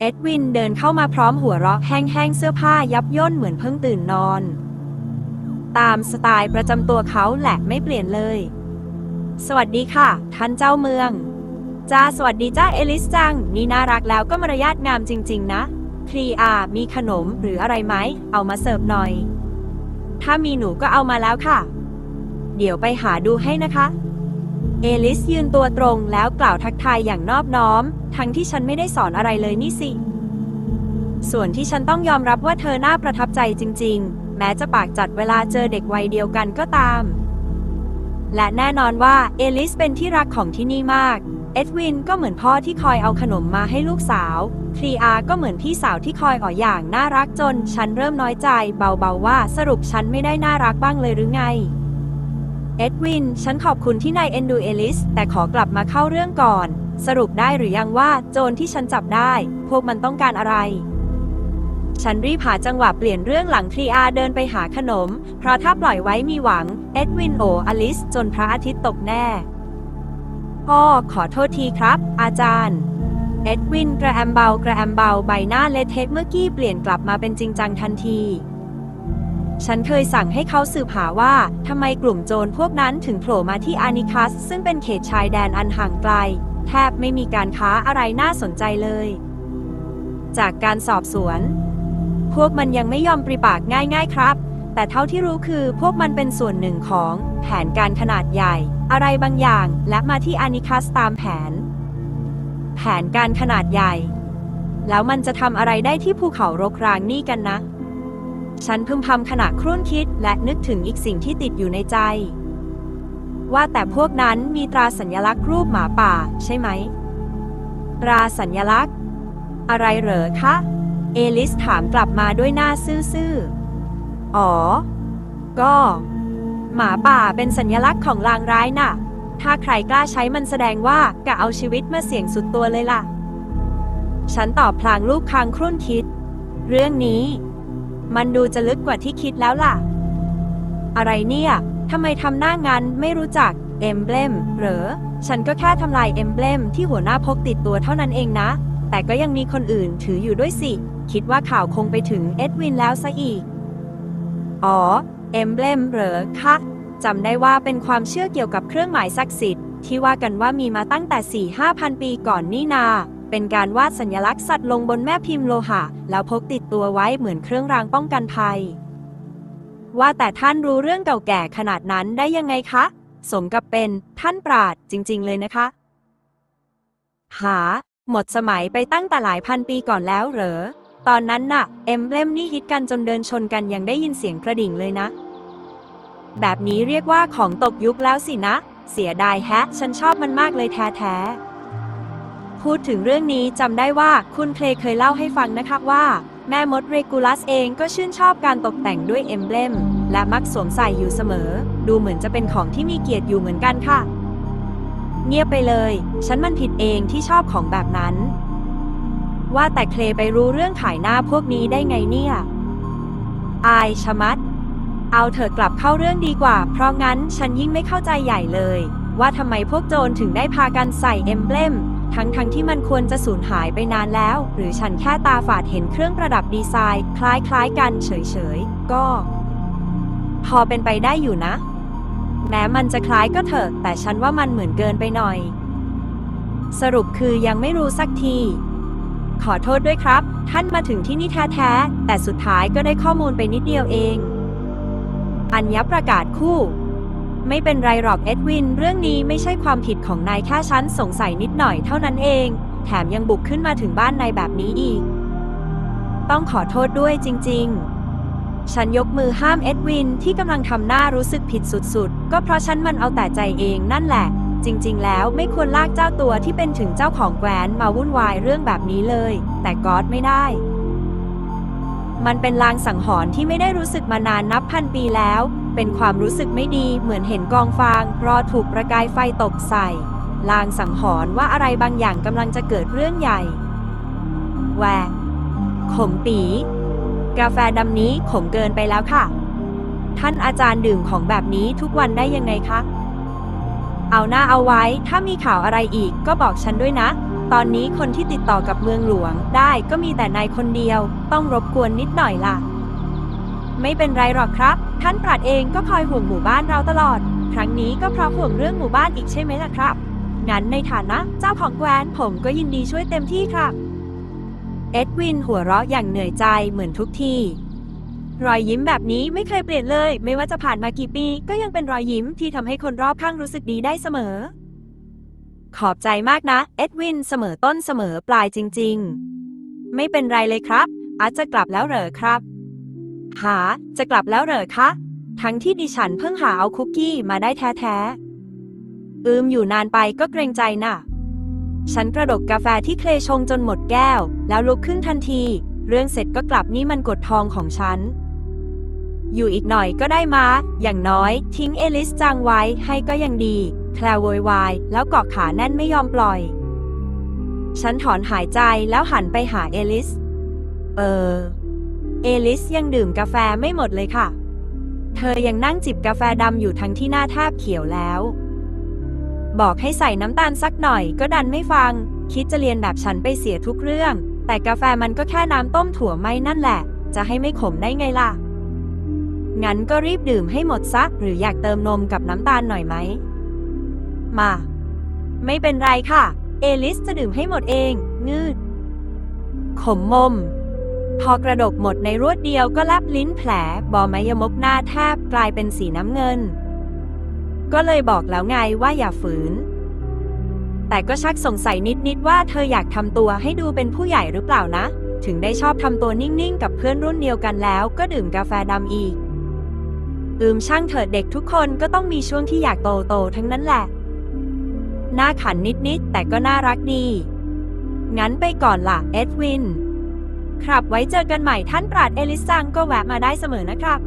เอ็ดวินเดินเข้ามาพร้อมหัวเราะแห้งๆเสื้อผ้ายับย่นเหมือนเพิ่งตื่นนอน ตามสไตล์ประจำตัวเขาแหละไม่เปลี่ยนเลย สวัสดีค่ะ ท่านเจ้าเมืองจ้าสวัสดีจ้าเอลิสจัง นี่น่ารักแล้วก็มารยาทงามจริง ๆ นะครีอา มีขนมหรืออะไรไหม เอามาเสิร์ฟหน่อย ถ้ามีหนูก็เอามาแล้วค่ะ เดี๋ยวไปหาดูให้นะคะ เอลิสยืนตัวตรงแล้วกล่าวทักทายอย่างนอบน้อม ทั้งที่ฉันไม่ได้สอนอะไรเลยนี่สิ ส่วนที่ฉันต้องยอมรับว่าเธอน่าประทับใจจริง ๆ แม้จะปากจัดเวลาเจอเด็กวัยเดียวกันก็ตาม และแน่นอนว่าเอลิสเป็นที่รักของที่นี่มาก เอ็ดวินก็เหมือนพ่อที่คอยเอาขนมมาให้ลูกสาวครีอาก็เหมือนพี่สาวที่คอยอ่ออย่างน่ารักจน ฉันเริ่มน้อยใจ เบาๆว่าสรุปฉันไม่ได้น่ารักบ้างเลยหรือไง เอ็ดวิน ฉันขอบคุณที่นายเอ็นดูเอลิส แต่ขอกลับมาเข้าเรื่องก่อน สรุปได้หรือยังว่าโจรที่ฉันจับได้ พวกมันต้องการอะไร ฉันรีบหาจังหวะเปลี่ยนเรื่องหลังครีอาเดินไปหาขนม เพราะถ้าปล่อยไว้มีหวัง เอ็ดวินโออลิส จนพระอาทิตย์ตกแน่พ่อขอโทษทีครับ อาจารย์ เอ็ดวินกระแอมเบากระแอมเบาใบหน้าเละเทะเมื่อกี้เปลี่ยนกลับมาเป็นจริงจังทันที ฉันเคยสั่งให้เขาสืบหาว่าทำไมกลุ่มโจรพวกนั้นถึงโผล่มาที่อานิคัส ซึ่งเป็นเขตชายแดนอันห่างไกล แทบไม่มีการค้าอะไรน่าสนใจเลย จากการสอบสวน พวกมันยังไม่ยอมปริปากง่ายๆครับ แต่เท่าที่รู้คือพวกมันเป็นส่วนหนึ่งของแผนการขนาดใหญ่ อะไรบางอย่าง และมาที่อานิคัสตามแผน แผนการขนาดใหญ่ แล้วมันจะทำอะไรได้ที่ภูเขารกรางนี่กันนะ ฉันพึมพำขณะครุ่นคิดและนึกถึงอีกสิ่งที่ติดอยู่ในใจ ว่าแต่พวกนั้นมีตราสัญลักษณ์รูปหมาป่า ใช่ไหม ตราสัญลักษณ์ อะไรเหรอคะ เอลิสถามกลับมาด้วยหน้าซื่อๆ อ๋อ ก็ หมาป่าเป็นสัญลักษณ์ของลางร้ายน่ะ ถ้าใครกล้าใช้มันแสดงว่ากะเอาชีวิตมาเสี่ยงสุดตัวเลยล่ะ ฉันตอบพลางลูกคางครุ่นคิด เรื่องนี้ มันดูจะลึกกว่าที่คิดแล้วล่ะ อะไรเนี่ยทำไมทำหน้างานไม่รู้จักเอมเบลมเหรอ ฉันก็แค่ทำลายเอมเบลมที่หัวหน้าพกติดตัวเท่านั้นเองนะ แต่ก็ยังมีคนอื่นถืออยู่ด้วยสิ คิดว่าข่าวคงไปถึงเอ็ดวินแล้วซะอีก อ๋อ เอมเบลมเหรอคะจำได้ว่าเป็นความเชื่อเกี่ยวกับเครื่องหมายศักดิ์สิทธิ์ที่ว่ากันว่ามีมาตั้งแต่4 5พันปีก่อนนี่นา เป็นการวาดสัญลักษณ์สัตว์ลงบนแม่พิมพ์โลหะ แล้วพกติดตัวไว้เหมือนเครื่องรางป้องกันภัย ว่าแต่ท่านรู้เรื่องเก่าแก่ขนาดนั้นได้ยังไงคะ สมกับเป็นท่านปราดจริง ๆ เลยนะคะ หา หมดสมัยไปตั้งแต่หลายพันปีก่อนแล้วเหรอ ตอนนั้นน่ะ เอ็มเบลมนี่ฮิตกันจนเดินชนกันยังได้ยินเสียงกระดิ่งเลยนะ แบบนี้เรียกว่าของตกยุคแล้วสินะ เสียดายแฮะ ฉันชอบมันมากเลยแท้ๆ พูดถึงเรื่องนี้จำได้ว่าคุณเคลเคยเล่าให้ฟังนะคะว่า แม่มดเรกูลัสเองก็ชื่นชอบการตกแต่งด้วยเอมเบลมและมักสวมใส่อยู่เสมอ ดูเหมือนจะเป็นของที่มีเกียรติอยู่เหมือนกันค่ะ เงียบไปเลย ฉันมันผิดเองที่ชอบของแบบนั้น ว่าแต่เคลไปรู้เรื่องขายหน้าพวกนี้ได้ไงเนี่ย อายชะมัด เอาเถอกลับเข้าเรื่องดีกว่า เพราะงั้นฉันยิ่งไม่เข้าใจใหญ่เลย ว่าทำไมพวกโจรถึงได้พากันใส่เอมเบลม ทั้งทั้งที่มันควรจะสูญหายไปนานแล้ว หรือฉันแค่ตาฝาดเห็นเครื่องประดับดีไซน์ คล้ายๆกันเฉยๆ ก็ พอเป็นไปได้อยู่นะ แม้มันจะคล้ายก็เถอะ แต่ฉันว่ามันเหมือนเกินไปหน่อย สรุปคือยังไม่รู้สักที ขอโทษด้วยครับ ท่านมาถึงที่นี่แท้ๆแต่สุดท้ายก็ได้ข้อมูลไปนิดเดียวเอง อัญญประกาศคู่ ไม่เป็นไรหรอกเอ็ดวิน เรื่องนี้ไม่ใช่ความผิดของนายแค่ฉันสงสัยนิดหน่อยเท่านั้นเอง แถมยังบุกขึ้นมาถึงบ้านนายแบบนี้อีก ต้องขอโทษด้วยจริง ๆฉันยกมือห้ามเอ็ดวินที่กำลังทำหน้ารู้สึกผิดสุดๆ ก็เพราะฉันมันเอาแต่ใจเองนั่นแหละ จริงๆ แล้วไม่ควรลากเจ้าตัวที่เป็นถึงเจ้าของแหวนมาวุ่นวายเรื่องแบบนี้เลย แต่ก๊อตไม่ได้ มันเป็นลางสังหรณ์ที่ไม่ได้รู้สึกมานานนับพันปีแล้ว เป็นความรู้สึกไม่ดีเหมือนเห็นกองฟางรอถูกประกายไฟตกใส่ลางสังหรณ์ว่าอะไรบางอย่างกำลังจะเกิดเรื่องใหญ่แหวกขมปี กาแฟดำนี้ขมเกินไปแล้วค่ะ ท่านอาจารย์ดื่มของแบบนี้ทุกวันได้ยังไงคะ เอาหน้าเอาไว้ ถ้ามีข่าวอะไรอีกก็บอกฉันด้วยนะ ตอนนี้คนที่ติดต่อกับเมืองหลวงได้ก็มีแต่นายคนเดียว ต้องรบกวนนิดหน่อยล่ะ ไม่เป็นไรหรอกครับ ท่านปราดเองก็คอยห่วงหมู่บ้านเราตลอด ครั้งนี้ก็เพราะห่วงเรื่องหมู่บ้านอีกใช่ไหมล่ะครับ งั้นในฐานะเจ้าของแคว้นผมก็ยินดีช่วยเต็มที่ครับ เอ็ดวินหัวเราะอย่างเหนื่อยใจเหมือนทุกทีรอยยิ้มแบบนี้ไม่เคยเปลี่ยนเลย ไม่ว่าจะผ่านมากี่ปี ก็ยังเป็นรอยยิ้มที่ทำให้คนรอบข้างรู้สึกดีได้เสมอ ขอบใจมากนะ เอ็ดวินเสมอต้นเสมอปลายจริง ๆ ไม่เป็นไรเลยครับ อาจจะกลับแล้วเหรอครับ หา จะกลับแล้วเหรอคะ ทั้งที่ดิฉันเพิ่งหาเอาคุกกี้มาได้แท้ๆ อืมอยู่นานไปก็เกรงใจน่ะ ฉันกระดกกาแฟที่เคลชงจนหมดแก้ว แล้วลุกขึ้นทันที เรื่องเสร็จก็กลับนี่มันกดทองของฉัน อยู่อีกหน่อยก็ได้มา อย่างน้อย ทิ้งเอลิสจางไว้ให้ก็ยังดี แคลโวยวาย แล้วเกาะขาแน่นไม่ยอมปล่อย ฉันถอนหายใจแล้วหันไปหาเอลิส เออ เอลิสยังดื่มกาแฟไม่หมดเลยค่ะ เธอยังนั่งจิบกาแฟดำอยู่ทั้งที่หน้าแทบเขียวแล้ว บอกให้ใส่น้ำตาลสักหน่อยก็ดันไม่ฟัง คิดจะเรียนแบบฉันไปเสียทุกเรื่อง แต่กาแฟมันก็แค่น้ำต้มถั่วไม่นั่นแหละ จะให้ไม่ขมได้ไงล่ะ งั้นก็รีบดื่มให้หมดซะหรืออยากเติมนมกับน้ำตาลหน่อยไหม มา ไม่เป็นไรค่ะ เอลิสจะดื่มให้หมดเอง งืด ขมมม พอกระดกหมดในรวดเดียวก็แลบลิ้นแผลบอไมยมกหน้าแทบกลายเป็นสีน้ำเงิน ก็เลยบอกแล้วไงว่าอย่าฝืน แต่ก็ชักสงสัยนิดๆว่าเธออยากทำตัวให้ดูเป็นผู้ใหญ่หรือเปล่านะ ถึงได้ชอบทำตัวนิ่งๆ กับเพื่อนรุ่นเดียวกันแล้วก็ดื่มกาแฟดำอีก อืมช่างเถิดเด็กทุกคนก็ต้องมีช่วงที่อยากโตโตๆทั้งนั้นแหละ หน้าขันนิดๆแต่ก็น่ารักดี งั้นไปก่อนล่ะเอ็ดวิน ครับไว้เจอกันใหม่ท่านปราดเอลิสจังก็แวะมาได้เสมอนะครับ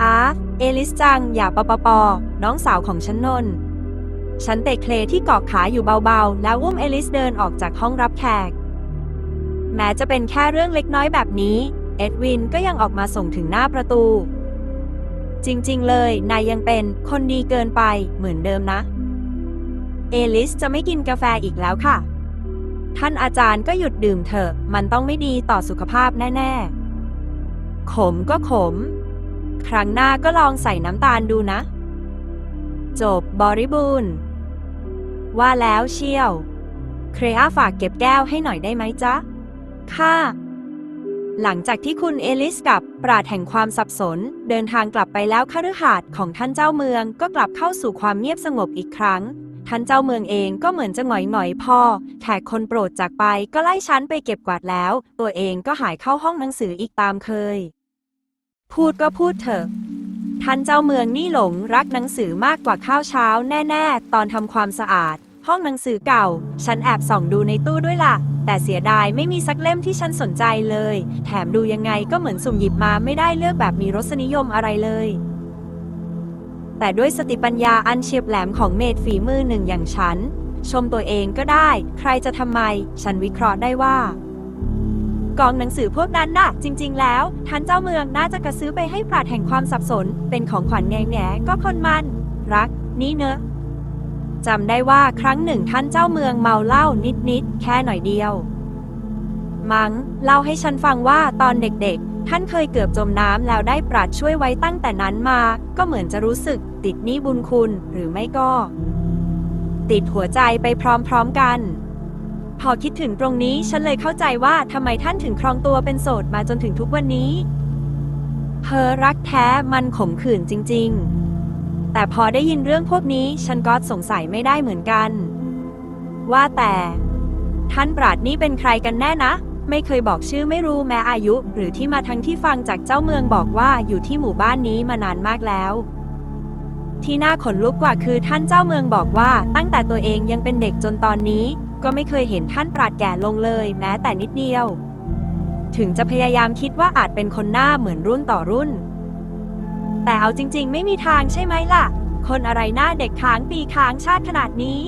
อาเอลิสจัง อย่าปปป น้องสาวของฉันนน ฉันเตะเคลที่เกาะขาอยู่เบาๆ แล้วอุ้มเอลิสเดินออกจากห้องรับแขก แม้จะเป็นแค่เรื่องเล็กน้อยแบบนี้ เอ็ดวินก็ยังออกมาส่งถึงหน้าประตู จริงๆ เลย นายยังเป็นคนดีเกินไปเหมือนเดิมนะ เอลิสจะไม่กินกาแฟอีกแล้วค่ะ ท่านอาจารย์ก็หยุดดื่มเถอะ มันต้องไม่ดีต่อสุขภาพแน่ ๆ ขมก็ขม ครั้งหน้าก็ลองใส่น้ำตาลดูนะ จบบริบูรณ์ ว่าแล้วเชี่ยว เครอาฝากเก็บแก้วให้หน่อยได้ไหมจ๊ะ ค่ะ หลังจากที่คุณเอลิสกับปราดแห่งความสับสน เดินทางกลับไปแล้วคฤหาสน์ของท่านเจ้าเมืองก็กลับเข้าสู่ความเงียบสงบอีกครั้ง ท่านเจ้าเมืองเองก็เหมือนจะหงอยหงอยๆพอแขกคนโปรดจากไปก็ไล่ชั้นไปเก็บกวาดแล้ว ตัวเองก็หายเข้าห้องหนังสืออีกตามเคย พูดก็พูดเถอะท่านเจ้าเมืองนี่หลงรักหนังสือมากกว่าข้าวเช้าแน่ ๆ ตอนทำความสะอาด ห้องหนังสือเก่า ฉันแอบส่องดูในตู้ด้วยล่ะ แต่เสียดายไม่มีสักเล่มที่ฉันสนใจเลย แถมดูยังไงก็เหมือนสุ่มหยิบมาไม่ได้เลือกแบบมีรสนิยมอะไรเลย แต่ด้วยสติปัญญาอันเฉียบแหลมของเมดฝีมือหนึ่งอย่างฉัน ชมตัวเองก็ได้ ใครจะทำไม ฉันวิเคราะห์ได้ว่า กองหนังสือพวกนั้นน่ะ จริง ๆ แล้วท่านเจ้าเมืองน่าจะกระซื้อไปให้ปราดแห่งความสับสน เป็นของขวัญแง่แง่ก็คนมัน รัก นี่เนอะจำได้ว่าครั้งหนึ่งท่านเจ้าเมืองเมาเหล้านิดๆแค่หน่อยเดียว มัง้งเล่าให้ฉันฟังว่าตอนเด็กๆ ท่านเคยเกือบจมน้ำแล้วได้ปราดช่วยไว้ตั้งแต่นั้นมา ก็เหมือนจะรู้สึก ติดหนี้บุญคุณหรือไม่ก็ ติดหัวใจไปพร้อมๆกัน พอคิดถึงตรงนี้ฉันเลยเข้าใจว่าทำไมท่านถึงครองตัวเป็นโสดมาจนถึงทุกวันนี้เพอรักแท้มันขมขื่นจริง ๆ แต่พอได้ยินเรื่องพวกนี้ฉันก็สงสัยไม่ได้เหมือนกัน ว่าแต่ ท่านปราดนี่เป็นใครกันแน่นะ ไม่เคยบอกชื่อไม่รู้แม้อายุ หรือที่มาทั้งที่ฟังจากเจ้าเมืองบอกว่าอยู่ที่หมู่บ้านนี้มานานมากแล้ว ที่น่าขนลุกกว่าคือท่านเจ้าเมืองบอกว่า ตั้งแต่ตัวเองยังเป็นเด็กจนตอนนี้ ก็ไม่เคยเห็นท่านปราดแก่ลงเลย แม้แต่นิดเดียว ถึงจะพยายามคิดว่าอาจเป็นคนหน้าเหมือนรุ่นต่อรุ่น แต่เอาจริง ๆ ไม่มีทางใช่ไหมล่ะ คนอะไรหน้าเด็กค้างปีค้างชาติขนาดนี้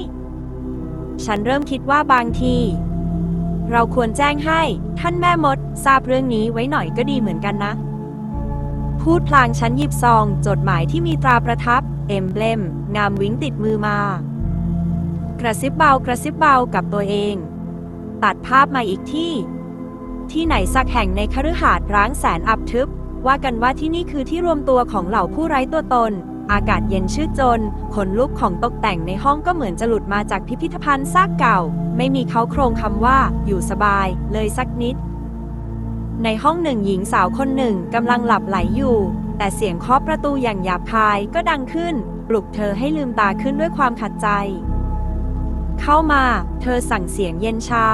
ฉันเริ่มคิดว่าบางที เราควรแจ้งให้ท่านแม่มด ทราบเรื่องนี้ไว้หน่อยก็ดีเหมือนกันนะ พูดพลางฉันหยิบซอง จดหมายที่มีตราประทับ เอมเบลมงามวิ้งติดมือมา กระซิบเบากระซิบเบากับตัวเอง ตัดภาพมาอีกที่ ที่ไหนสักแห่งในคฤหาสน์ร้างแสนอับทึบ ว่ากันว่าที่นี่คือที่รวมตัวของเหล่าผู้ไร้ตัวตน อากาศเย็นชืดจน ขนลุกของตกแต่งในห้องก็เหมือนจะหลุดมาจากพิพิธภัณฑ์ซากเก่า ไม่มีเขาโครงคำว่า อยู่สบาย เลยสักนิด ในห้องหนึ่งหญิงสาวคนหนึ่งกำลังหลับไหลอยู่ แต่เสียงเคาะประตูอย่างหยาบคายก็ดังขึ้น ปลุกเธอให้ลืมตาขึ้นด้วยความขัดใจ เข้ามา เธอสั่งเสียงเย็นชา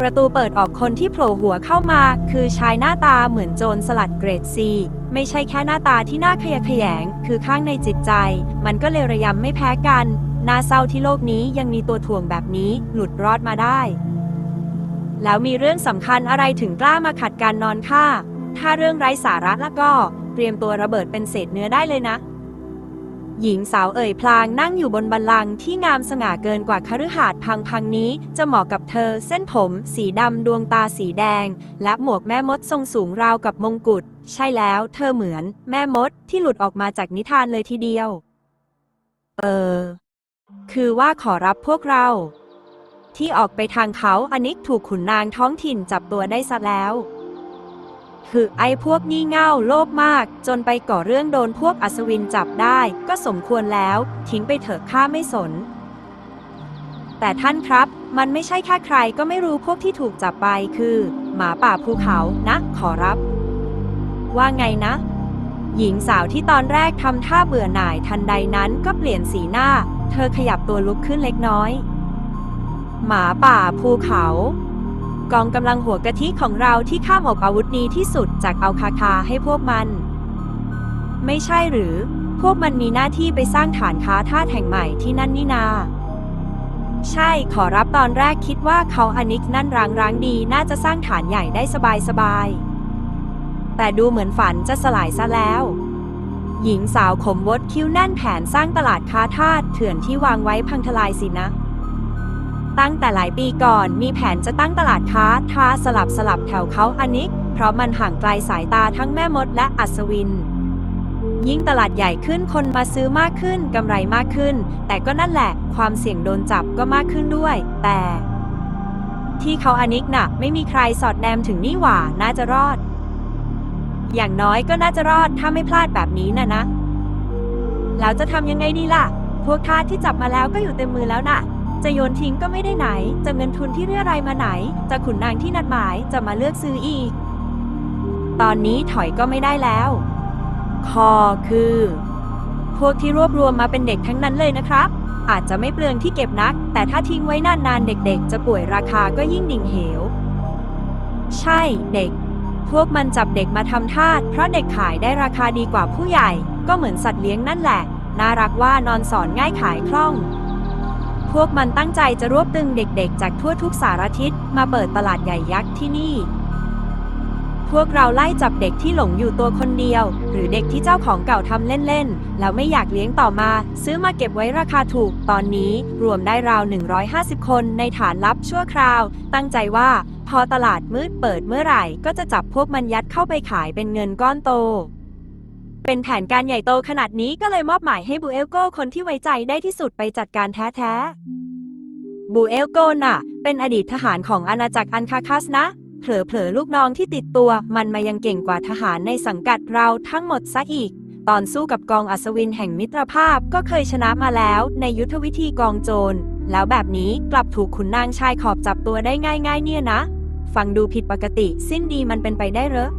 ประตูเปิดออกคนที่โผล่หัวเข้ามา คือชายหน้าตาเหมือนโจรสลัดเกรดซีไม่ใช่แค่หน้าตาที่น่าขยะแขยง คือข้างในจิตใจ มันก็เลวระยำไม่แพ้กันน่าเศร้าที่โลกนี้ยังมีตัวถ่วงแบบนี้หลุดรอดมาได้ แล้วมีเรื่องสำคัญอะไรถึงกล้ามาขัดการนอนข้าถ้าเรื่องไร้สาระแล้วก็เตรียมตัวระเบิดเป็นเศษเนื้อได้เลยนะ หญิงสาวเอ่ยพลางนั่งอยู่บนบัลลังก์ที่งามสง่าเกินกว่าคฤหาสน์พังพังๆนี้ จะเหมาะกับเธอ เส้นผม สีดำดวงตาสีแดง และหมวกแม่มดทรงสูงราวกับมงกุฎ ใช่แล้ว เธอเหมือน แม่มดที่หลุดออกมาจากนิทานเลยทีเดียว เออ คือว่าขอรับพวกเรา ที่ออกไปทางเขาอนิกถูกขุนนางท้องถิ่นจับตัวได้ซะแล้ว คือไอ้พวกงี่เง่าโลภมาก จนไปก่อเรื่องโดนพวกอัศวินจับได้ ก็สมควรแล้ว ทิ้งไปเถอะข้าไม่สน แต่ท่านครับ มันไม่ใช่แค่ใครก็ไม่รู้พวกที่ถูกจับไปคือ หมาป่าภูเขานะขอรับ ว่าไงนะ หญิงสาวที่ตอนแรกทำท่าเบื่อหน่ายทันใดนั้นก็เปลี่ยนสีหน้า เธอขยับตัวลุกขึ้นเล็กน้อย หมาป่าภูเขา กองกำลังหัวกะทิของเราที่ข้ามอบอาวุธดีที่สุดจากเอาคาคาให้พวกมัน ไม่ใช่หรือ พวกมันมีหน้าที่ไปสร้างฐานค้าท่าแห่งใหม่ที่นั่นนี่นา ใช่ขอรับตอนแรกคิดว่าเขาอนิกนั่นร้างร้างดีน่าจะสร้างฐานใหญ่ได้สบายสบาย แต่ดูเหมือนฝันจะสลายซะแล้วหญิงสาวขมวดคิ้วแน่นแผนสร้างตลาดค้าทาสเถื่อนที่วางไว้พังทลายสินะ ตั้งแต่หลายปีก่อนมีแผนจะตั้งตลาดค้าทาสลับสลับแถวเขาอนิก เพราะมันห่างไกลสายตาทั้งแม่มดและอัศวิน ยิ่งตลาดใหญ่ขึ้นคนมาซื้อมากขึ้นกำไรมากขึ้น แต่ก็นั่นแหละ ความเสี่ยงโดนจับก็มากขึ้นด้วย แต่ ที่เขาอนิกน่ะ ไม่มีใครสอดแนมถึงนี่หว่าน่าจะรอด อย่างน้อยก็น่าจะรอดถ้าไม่พลาดแบบนี้น่ะนะแล้วจะทำยังไงดีล่ะ พวกทาสที่จับมาแล้วก็อยู่เต็มมือแล้วน่ะ จะโยนทิ้งก็ไม่ได้ไหน จะเงินทุนที่เรียรายมาไหน จะขุนนางที่นัดหมายจะมาเลือกซื้ออีก ตอนนี้ถอยก็ไม่ได้แล้ว คอคือ พวกที่รวบรวมมาเป็นเด็กทั้งนั้นเลยนะครับ อาจจะไม่เปลืองที่เก็บนัก แต่ถ้าทิ้งไว้นานๆเด็กๆ จะป่วยราคาก็ยิ่งดิ่งเหว ใช่เด็ก พวกมันจับเด็กมาทำทาสเพราะเด็กขายได้ราคาดีกว่าผู้ใหญ่ ก็เหมือนสัตว์เลี้ยงนั่นแหละ น่ารักว่านอนสอนง่ายขายคล่อง พวกมันตั้งใจจะรวบตึงเด็กๆ จากทั่วทุกสารทิศมาเปิดตลาดใหญ่ยักษ์ที่นี่ พวกเราไล่จับเด็กที่หลงอยู่ตัวคนเดียว หรือเด็กที่เจ้าของเก่าทำเล่นๆ แล้วไม่อยากเลี้ยงต่อมา ซื้อมาเก็บไว้ราคาถูก ตอนนี้รวมได้ราว 150 คนในฐานลับชั่วคราว ตั้งใจว่า พอตลาดมืดเปิดเมื่อไหร่ ก็จะจับพวกมันยัดเข้าไปขายเป็นเงินก้อนโต เป็นแผนการใหญ่โตขนาดนี้ก็เลยมอบหมายให้บูเอลโกคนที่ไว้ใจได้ที่สุดไปจัดการแท้ๆ บูเอลโกน่ะ เป็นอดีตทหารของอาณาจักรอันคาคัสนะ เผลอๆ ลูกน้องที่ติดตัว มันมายังเก่งกว่าทหารในสังกัดเราทั้งหมดซะอีก ตอนสู้กับกองอัศวินแห่งมิตรภาพก็เคยชนะมาแล้วในยุทธวิธีกองโจร แล้วแบบนี้กลับถูกขุนนางชายขอบจับตัวได้ง่าย ๆ เนี่ยนะ ฟังดูผิดปกติ สิ้นดีมันเป็นไปได้เหรอ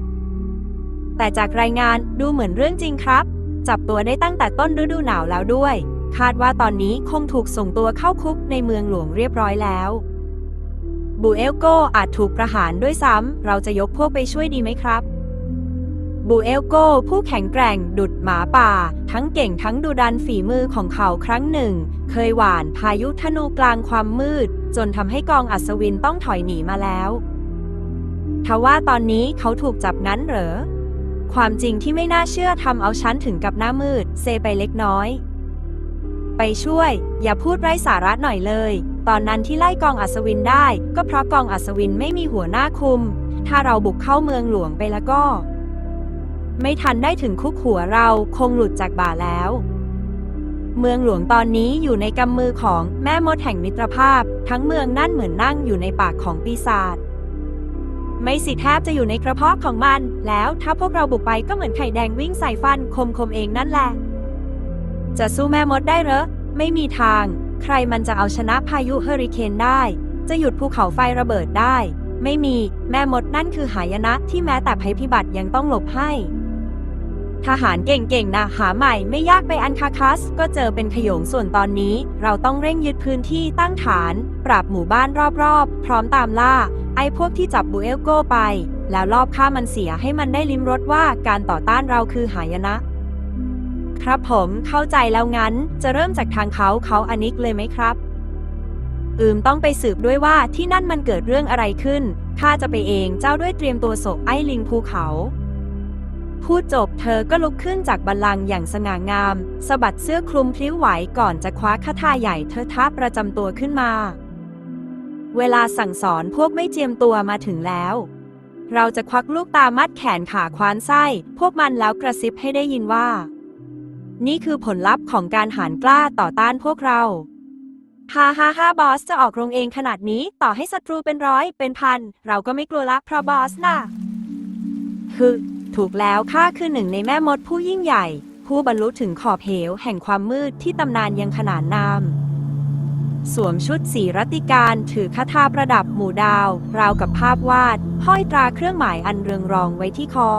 แต่จากรายงานดูเหมือนเรื่องจริงครับ จับตัวได้ตั้งแต่ต้นฤดูหนาวแล้วด้วย คาดว่าตอนนี้คงถูกส่งตัวเข้าคุกในเมืองหลวงเรียบร้อยแล้ว บูเอลโกอาจถูกประหารด้วยซ้ำ เราจะยกพวกไปช่วยดีไหมครับบูเอลโกผู้แข็งแกร่งดุดหมาป่า ทั้งเก่งทั้งดุดันฝีมือของเขาครั้งหนึ่ง เคยหวานพายุธนูกลางความมืด จนทำให้กองอัศวินต้องถอยหนีมาแล้วทว่าตอนนี้เขาถูกจับงั้นเหรอ ความจริงที่ไม่น่าเชื่อทำเอาฉันถึงกับหน้ามืด เซไปเล็กน้อย ไปช่วย อย่าพูดไร้สาระหน่อยเลย ตอนนั้นที่ไล่กองอัศวินได้ ก็เพราะกองอัศวินไม่มีหัวหน้าคุม ถ้าเราบุกเข้าเมืองหลวงไปแล้วก็ ไม่ทันได้ถึงคุกหัวเราคงหลุดจากบ่าแล้ว เมืองหลวงตอนนี้อยู่ในกำมือของแม่มดแห่งมิตรภาพ ทั้งเมืองนั่นเหมือนนั่งอยู่ในปากของปีศาจ ไม่สิแทบจะอยู่ในกระเพาะของมัน แล้วถ้าพวกเราบุกไปก็เหมือนไข่แดงวิ่งใส่ฟันคมคมเองนั่นแหละ จะสู้แม่มดได้เหรอ ไม่มีทาง ใครมันจะเอาชนะพายุเฮอริเคนได้ จะหยุดภูเขาไฟระเบิดได้ ไม่มีแม่มดนั่นคือหายนะที่แม้แต่ภัยพิบัติยังต้องหลบให้ ทหารเก่งๆนะหาใหม่ไม่ยากไปอันคาคัส ก็เจอเป็นขยงส่วนตอนนี้ เราต้องเร่งยึดพื้นที่ตั้งฐาน ปราบหมู่บ้านรอบๆ พร้อมตามล่า ไอ้พวกที่จับบูเอลโกไป แล้วลอบฆ่ามันเสียให้มันได้ลิ้มรสว่าการต่อต้านเราคือหายนะ ครับผมเข้าใจแล้วงั้น จะเริ่มจากทางเขาเขาอนิกเลยไหมครับ อืมต้องไปสืบด้วยว่าที่นั่นมันเกิดเรื่องอะไรขึ้นข้าจะไปเองเจ้าด้วยเตรียมตัวโศกไอ้ลิงภูเขาพูดจบเธอก็ลุกขึ้นจากบัลลังก์อย่างสง่างามสะบัดเสื้อคลุมพลิ้วไหวก่อนจะคว้าคาถาใหญ่เธอทับประจำตัวขึ้นมา เวลาสั่งสอนพวกไม่เจียมตัวมาถึงแล้ว เราจะควักลูกตามัดแขนขาคว้านไส้ พวกมันแล้วกระซิบให้ได้ยินว่า นี่คือผลลัพธ์ของการหารกล้าต่อต้านพวกเราฮ่าฮ่าฮ่าบอสจะออกโรงเองขนาดนี้ต่อให้ศัตรูเป็นร้อยเป็นพัน เราก็ไม่กลัวละเพราะบอสน่ะ คือ ถูกแล้วข้าคือหนึ่งในแม่มดผู้ยิ่งใหญ่ ผู้บรรลุถึงขอบเหวแห่งความมืดที่ตำนานยังขนานนาม สวมชุดสีรัติการถือคาถาประดับหมู่ดาว ราวกับภาพวาด ห้อยตราเครื่องหมายอันเรืองรองไว้ที่คอ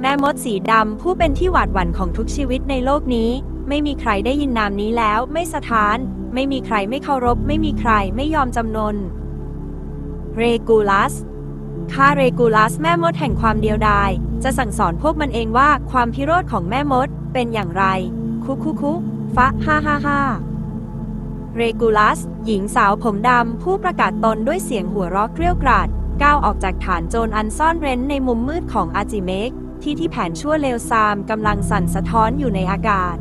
แม่มดสีดำผู้เป็นที่หวาดหวั่นของทุกชีวิตในโลกนี้ ไม่มีใครได้ยินนามนี้แล้วไม่สถาน ไม่มีใครไม่เคารพ ไม่มีใครไม่ยอมจำนน เรกูลัสข้าเรกูลัสแม่มดแห่งความเดียวดาย จะสั่งสอนพวกมันเองว่าความพิโรธของแม่มดเป็นอย่างไร คุคุคุฟะฮ่าฮ่าฮ่า เรกูลัส หญิงสาวผมดำ ผู้ประกาศตนด้วยเสียงหัวเราะเกรี้ยวกราด ก้าวออกจากฐานโจรอันซ่อนเร้นในมุมมืดของอาจิเมก ที่ที่แผนชั่วเลวซามกำลังสั่นสะท้อนอยู่ในอากาศ